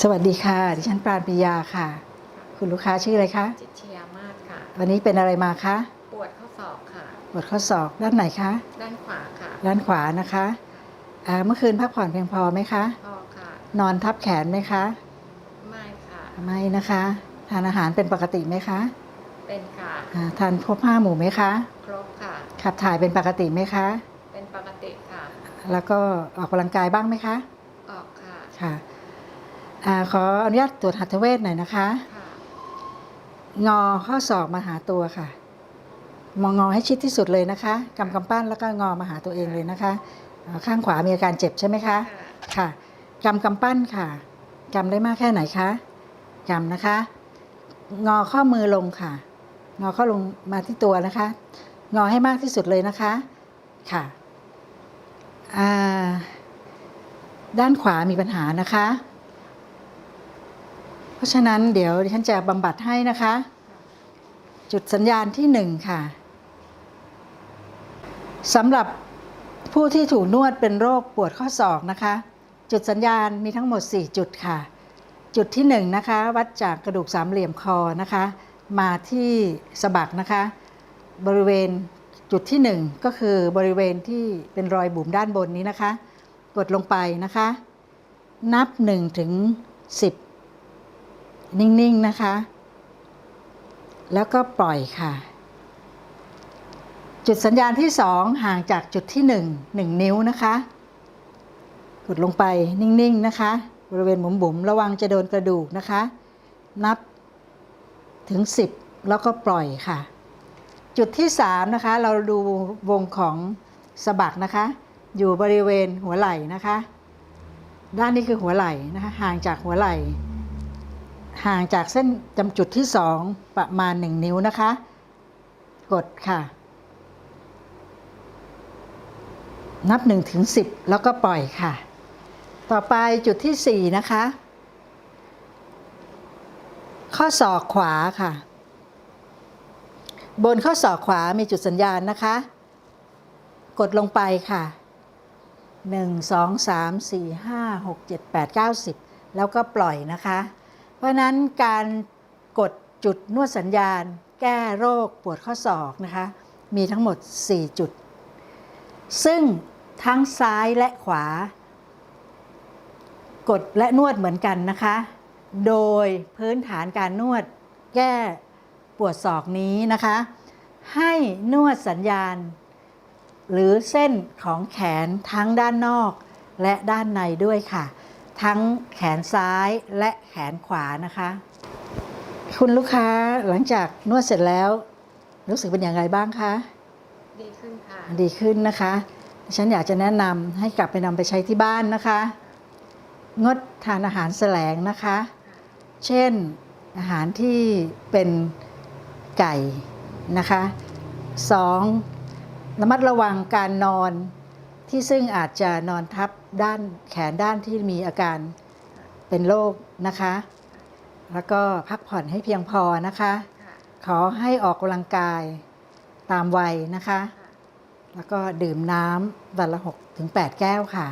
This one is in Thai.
สวัสดีค่ะ ดิฉันปราณปิยาค่ะ คุณลูกค้าชื่ออะไรคะ จิตรชยามาศค่ะ วันนี้เป็นอะไรมาคะ ปวดข้อศอกค่ะ ปวดข้อศอกด้านไหนคะ ด้านขวาค่ะ ด้านขวานะคะอ่าเมื่อคืนพักผ่อนเพียงพอไหมคะ พอค่ะ นอนทับแขนไหมคะ ไม่ค่ะ ไม่นะคะ ทานอาหารเป็นปกติไหมคะ เป็นค่ะอ่าทานพวกผ้าหมูไหมคะ ครบค่ะ ขับถ่ายเป็นปกติไหมคะ เป็นปกติค่ะ แล้วก็ออกกำลังกายบ้างไหมคะ ออกค่ะ ค่ะ อาขออนุญาตตรวจหัตถเวทหน่อยนะคะค่ะงอข้อศอกมาหาตัวค่ะ มองงอให้ชิดที่สุดเลยนะคะกำกำปั้นแล้วก็งอมาหาตัวเองเลยนะคะอ่าข้างขวามีอาการเจ็บใช่ไหมคะค่ะค่ะกำกำปั้นค่ะกำได้มากแค่ไหนคะกำนะคะ งอข้อมือลงค่ะ งอข้อลงมาที่ตัวนะคะ งอให้มากที่สุดเลยนะคะ ค่ะอ่าด้านขวามีปัญหานะคะเพ ราะฉะนั้นเดี๋ยวดิฉันจะบำบัดให้นะคะ จุดสัญญาณที่หนึ่งค่ะสำหรับผู้ที่ถูกนวดเป็นโรคปวดข้อศอกนะคะ จุดสัญญาณมีทั้งหมด 4 จุดค่ะ จุดที่1นงนะคะ วัดจากกระดูกสามเหลี่ยมคอนะคะ มาที่สะบักนะคะ บริเวณจุดที่ 1 ก็คือบริเวณที่เป็นรอยบุ๋มด้านบนนี้นะคะ กดลงไปนะคะ นับ1ถึง10 นิ่ง ๆ นะคะ แล้วก็ปล่อยค่ะ จุดสัญญาณที่ 2 ห่างจากจุดที่ 1 1 นิ้วนะคะ กดลงไปนิ่ง ๆ นะคะ บริเวณบุ๋มๆระวังจะโดนกระดูกนะคะ นับถึง 10 แล้วก็ปล่อยค่ะ จุดที่ 3 นะคะ เราดูวงของสะบักนะคะ อยู่บริเวณหัวไหล่นะคะ ด้านนี้คือหัวไหล่นะคะ ห่างจากหัวไหล่ ห่างจากเส้นจำจุดที่ 2 ประมาณ 1 นิ้วนะคะ กดค่ะ นับ1ถึง10 แล้วก็ปล่อยค่ะ ต่อไปจุดที่ 4 นะคะ ข้อศอกขวาค่ะ บนข้อศอกขวามีจุดสัญญาณนะคะ กดลงไปค่ะ 1 2 3 4 5 6 7 8 9 10 แล้วก็ปล่อยนะคะ ราะฉะนั้นการกดจุดนวดสัญญาณ แก้โรคปวดข้อศอกนะคะมีทั้งหมด 4 จุด ซึ่งทั้งซ้ายและขวา กดและนวดเหมือนกันนะคะ โดยพื้นฐานการนวดแก้ปวดศอกนี้นะคะ ให้นวดสัญญาณ หรือเส้นของแขนทั้งด้านนอกและด้านในด้วยค่ะ ทั้งแขนซ้ายและแขนขวานะคะ คุณลูกค้าหลังจากนวดเสร็จแล้ว รู้สึกเป็นอย่างไรบ้างคะ ดีขึ้นค่ะ ดีขึ้นนะคะฉันอยากจะแนะนำให้กลับไปนำไปใช้ที่บ้านนะคะ งดทานอาหารแสลงนะคะ เช่นอาหารที่เป็นไก่นะคะสองระมัดระวังการนอน ที่ซึ่งอาจจะนอนทับด้านแขนด้านที่มีอาการเป็นโรคนะคะ แล้วก็พักผ่อนให้เพียงพอนะคะ ขอให้ออกกำลังกายตามวัยนะคะ แล้วก็ดื่มน้ำวันละ6ถึง8แก้วค่ะ